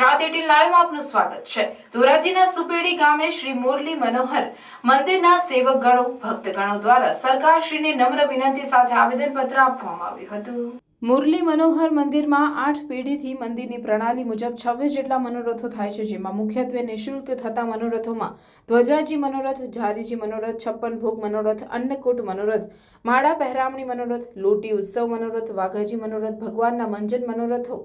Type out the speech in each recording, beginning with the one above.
Gujarat eighteen લાઈવમાં આપનું સ્વાગત છે. ધોરાજીના સુપેડી ગામે શ્રી મુરલી મનોહર મંદિરના સેવકગણો, ભક્તગણો દ્વારા સરકારશ્રીને નમ્ર વિનંતી સાથે આવેદનપત્ર આપવામાં આવ્યું હતું. મુરલી મનોહર મંદિરમાં આઠ પેઢીથી મંદિરની પ્રણાલી મુજબ છવ્વીસ જેટલા મનોરથો થાય છે, જેમાં મુખ્યત્વે નિઃશુલ્ક થતા મનોરથોમાં ધ્વજાજી મનોરથ, ઝારીજી મનોરથ, છપ્પન ભોગ મનોરથ, અન્નકૂટ મનોરથ, માળા પહેરામણી મનોરથ, લોટી ઉત્સવ મનોરથ, વાઘાજી મનોરથ, ભગવાનના મંજન મનોરથો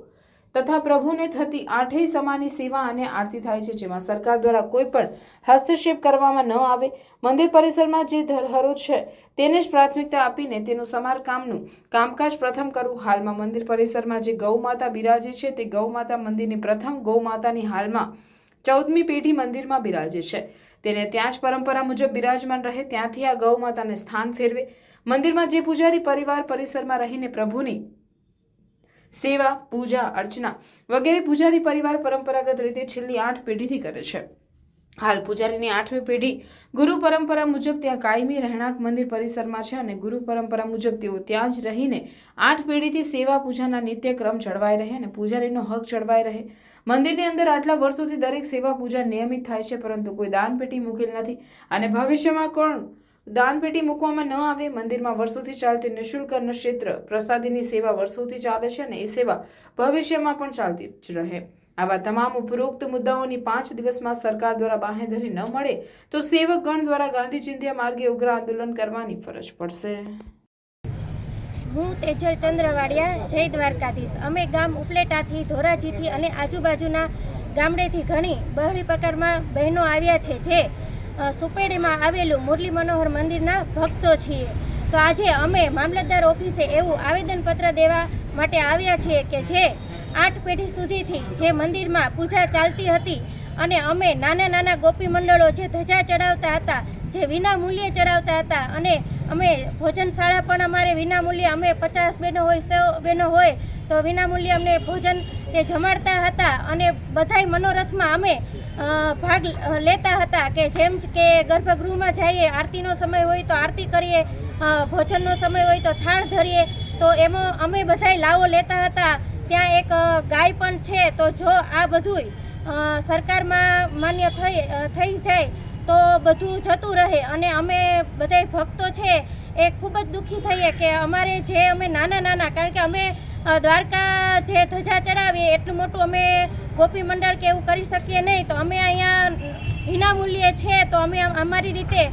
તથા પ્રભુને થતી આઠેય સમાની સેવા અને આરતી થાય છે, જેમાં સરકાર દ્વારા કોઈ પણ હસ્તક્ષેપ કરવામાં ન આવે. મંદિર પરિસરમાં જે ધરહરો છે, તેને જ પ્રાથમિકતા આપીને તેનું સમારકામનું કામકાજ પ્રથમ કરવું. હાલમાં મંદિર પરિસરમાં જે ગૌમાતા બિરાજે છે, તે ગૌમાતા મંદિરની પ્રથમ ગૌમાતાની હાલમાં ચૌદમી પેઢી મંદિરમાં બિરાજે છે. તેને ત્યાં જ પરંપરા મુજબ બિરાજમાન રહે, ત્યાંથી આ ગૌમાતાને સ્થાન ફેરવે. મંદિરમાં જે પૂજારી પરિવાર પરિસરમાં રહીને પ્રભુની સેવા, પૂજા, અર્ચના વગેરે પૂજારી પરિવાર પરંપરાગત રીતે છેલ્લી આઠ પેઢીથી કરે છે. હાલ પૂજારીની આઠમી પેઢી ગુરુ પરંપરા મુજબ ત્યાં કાયમી રહેણાંક મંદિર પરિસરમાં છે અને ગુરુ પરંપરા મુજબ તેઓ ત્યાં જ રહીને આઠ પેઢીથી સેવા, પૂજાના નિત્યક્રમ જળવાઈ રહે અને પૂજારીનો હક જળવાઈ રહે. મંદિરની અંદર આટલા વર્ષોથી દરેક સેવા, પૂજા નિયમિત થાય છે, પરંતુ કોઈ દાનપેટી મૂકેલ નથી અને ભવિષ્યમાં કોણ દાનપેટી મૂકવામાં ન આવે, મંદિરમાં વર્ષોથી ચાલતી નિઃશુલ્ક ક્ષેત્ર પ્રસાદીની સેવા વર્ષોથી ચાલે છે અને એ સેવા ભવિષ્યમાં પણ ચાલતી જ રહે. આવા તમામ ઉપરોક્ત મુદ્દાઓની પાંચ દિવસમાં સરકાર દ્વારા બાંહેધરી ન મળે, તો સેવક ગણ દ્વારા ગાંધી માર્ગે ઉગ્ર આંદોલન કરવાની ફરજ પડશે. હું તેજલ ચંદ્રવાડિયા જય દ્વારકાધીશ. અમે ગામ ઉપલેટાથી, ધોરાજીથી અને આજુબાજુના ગામડેથી ઘણી બહોળી પ્રકારમાં બહેનો આવ્યા છે, જે સુપેડીમાં આવેલું મુરલી મનોહર મંદિરના ભક્તો છીએ. તો આજે અમે મામલતદાર ઓફિસે એવું આવેદનપત્ર દેવા માટે આવ્યા છીએ કે જે આઠ પેઢી સુધીથી જે મંદિરમાં પૂજા ચાલતી હતી અને અમે નાના નાના ગોપી મંડળો જે ધજા ચડાવતા હતા, જે વિના મૂલ્યે ચડાવતા હતા અને અમે ભોજનશાળા પણ અમારે વિના મૂલ્યે અમે પચાસ બહેનો હોય, સો બહેનો હોય, તો વિના મૂલ્યે અમને ભોજન તે જમાડતા હતા અને બધાય મનોરથમાં અમે ભાગ લેતા હતા કે જેમ કે ગર્ભગૃહમાં જઈએ, આરતીનો સમય હોય તો આરતી કરીએ ભોજનનો સમય હોય તો થાળ ધરીએ, તો એમાં અમે બધાય લાવો લેતા હતા. ત્યાં એક ગાય પણ છે, તો જો આ બધુંય સરકારમાં માન્ય થઈ થઈ જાય, તો બધું જતું રહે અને અમે બધાય ભક્તો છે, એ ખૂબ જ દુઃખી થઈએ કે અમારે જે અમે નાના નાના કારણ કે અમે દ્વારકા જે ધજા ચડાવીએ, એટલું મોટું અમે ગોપી મંડળ કે એવું કરી શકીએ નહીં. તો અમે અહીંયા વિનામૂલ્યે છે, તો અમે અમારી રીતે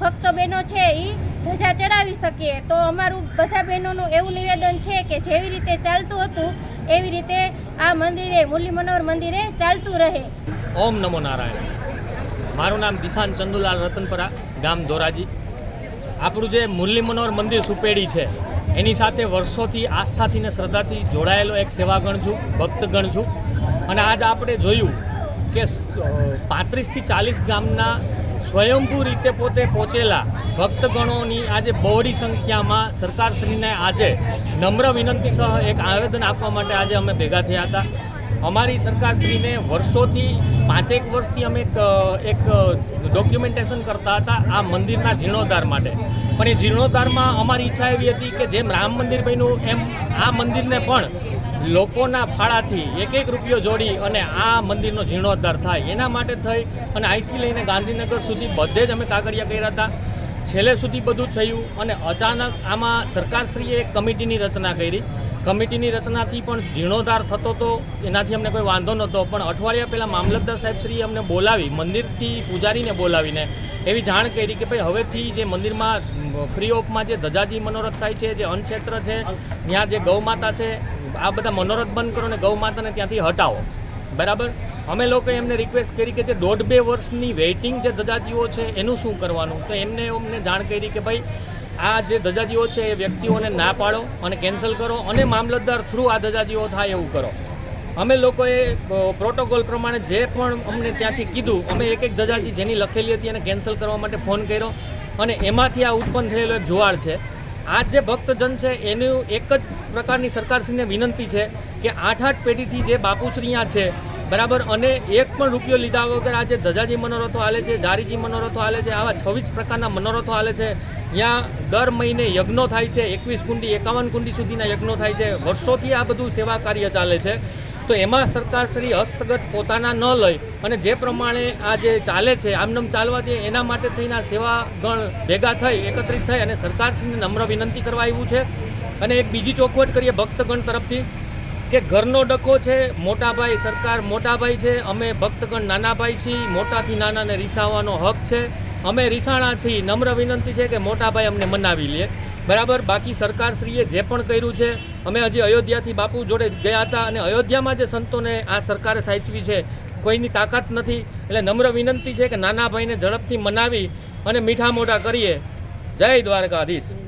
ભક્ત બહેનો છે એ ધજા ચડાવી શકીએ. તો અમારું બધા બહેનોનું એવું નિવેદન છે કે જેવી રીતે ચાલતું હતું, એવી રીતે આ મંદિરે, મુરલી મનોહર મંદિરે ચાલતું રહે. ઓમ નમો નારાયણ. મારું નામ દિશાન ચંદુલાલ રતનપરા, ગામ ધોરાજી. આપણું જે મુરલી મનોહર મંદિર સુપેડી છે એની સાથે વર્ષોથી આસ્થાથી ને શ્રદ્ધાથી જોડાયેલો એક સેવાગણ છું, ભક્તગણ છું. અને આજ આપણે જોયું કે પાંત્રીસથી ચાલીસ ગામના સ્વયંભૂ રીતે પોતે પહોંચેલા ભક્તગણોની આજે બહોળી સંખ્યામાં સરકારશ્રીને આજે નમ્ર વિનંતી સહ એક આવેદન આપવા માટે આજે અમે ભેગા થયા હતા. અમારી સરકારશ્રીને વર્ષોથી પાંચેક વર્ષથી અમે એક, ડોક્યુમેન્ટેશન કરતા હતા આ મંદિરના જીર્ણોદ્ધાર માટે. પણ એ જીર્ણોદ્ધારમાં અમારી ઈચ્છા એવી હતી કે જેમ રામ મંદિર બન્યું એમ આ મંદિરને પણ લોકોના ફાળાથી એક એક રૂપિયો જોડી અને આ મંદિરનો જીર્ણોદ્ધાર થાય. એના માટે થઈ અને અહીંથી લઈને ગાંધીનગર સુધી બધે જ અમે કાગળિયા કર્યા હતા. છેલ્લે સુધી બધું થયું અને અચાનક આમાં સરકારશ્રીએ એક કમિટીની રચના કરી. કમિટીની રચનાથી પણ જીર્ણોદ્ધાર થતો હતો એનાથી અમને કોઈ વાંધો નહોતો, પણ અઠવાડિયા પહેલાં મામલતદાર સાહેબશ્રીએ અમને બોલાવી, મંદિરથી પૂજારીને બોલાવીને એવી જાણ કરી કે ભાઈ હવેથી જે મંદિરમાં ફ્રી ઓફમાં જે ધજાજી મનોરથ થાય છે, જે અન્નક્ષેત્ર છે, ત્યાં જે ગૌ માતા છે, આ બધા મનોરથ બંધ કરો ને ગૌ માતાને ત્યાંથી હટાવો. બરાબર? અમે લોકોએ એમને રિક્વેસ્ટ કરી કે જે દોઢ બે વર્ષની વેઇટિંગ જે ધજાજીઓ છે, એનું શું કરવાનું? તો એમને અમને જાણ કરી કે ભાઈ આ જે ધજાજીઓ છે એ વ્યક્તિઓને ના પાડો અને કેન્સલ કરો અને મામલતદાર થ્રુ આ ધજાજીઓ થાય એવું કરો. અમે લોકોએ પ્રોટોકોલ પ્રમાણે જે પણ અમને ત્યાંથી કીધું, અમે એક એક ધજાજી જેની લખેલી હતી એને કેન્સલ કરવા માટે ફોન કર્યો અને એમાંથી આ ઉત્પન્ન થયેલો એક જુવાળ છે. આ જે ભક્તજન છે, એનું એક જ પ્રકારની સરકારશ્રીને વિનંતી છે કે આઠ આઠ પેઢીથી જે બાપુશ્રી છે બરાબર? અને એક પણ રૂપિયો લીધા વગર આજે ધજાજી મનોરથો હાલે છે, જારીજી મનોરથો હાલે છે, આવા છવ્વીસ પ્રકારના મનોરથો હાલે છે ત્યાં દર મહિને યજ્ઞો થાય છે, એકવીસ કુંડી, એકાવન કુંડી સુધીના યજ્ઞો થાય છે, વર્ષોથી આ બધું સેવા કાર્ય ચાલે છે. તો એમાં સરકારશ્રી હસ્તગત પોતાના ન લઈ અને જે પ્રમાણે આ જે ચાલે છે, આમનામ ચાલવા દે, એના માટે થઈને આ સેવાગણ ભેગા થઈ, એકત્રિત થઈ અને સરકારશ્રીને નમ્ર વિનંતી કરવા આવ્યું છે. અને એક બીજી ચોખવટ કરીએ ભક્તગણ તરફથી. કે ઘરનો ડકો છે, મોટાભાઈ સરકાર મોટાભાઈ છે, અમે ભક્તગણ નાનાભાઈ છીએ, મોટાથી નાનાને રીસાવાનો હક છે. અમે રીસાણા છીએ, નમ્ર વિનંતી છે કે મોટાભાઈ અમને મનાવી લે. બરાબર? બાકી સરકારશ્રીએ જે પણ કર્યું છે, અમે હજી અયોધ્યાથી બાપુ જોડે ગયા હતા અને અયોધ્યામાં જે સંતોને આ સરકારે સાચવી છે, કોઈની તાકાત નથી. એટલે નમ્ર વિનંતી છે કે નાના ભાઈને ઝડપથી મનાવી અને મીઠા મોઢા કરીએ. જય દ્વારકાધીશ.